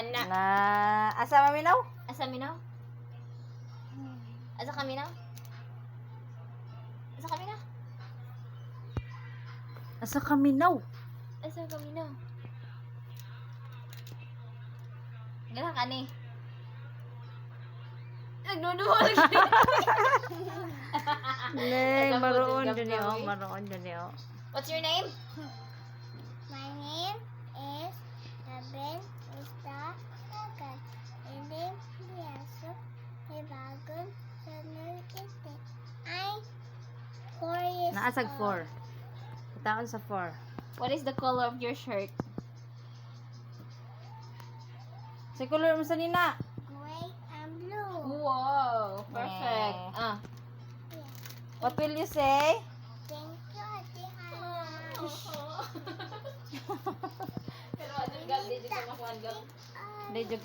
ana. Na asa maminaw? Asa minaw? Asa kami na? Asa kami na? Asa kaminaw? Asa kami na? Ganang ka ni. Nagnunuhol mo, maroon Jigab dun oh, maroon dun oh. What's your name? Naasag old. 4. Taon sa 4. What is the color of your shirt? Sa color mo sa nina. Gray and blue. Wow, perfect. Yeah. Ah. Yeah. What will you say? Thank you, Ate. Pero ano gab, di ka makuha gab. Ah, Did you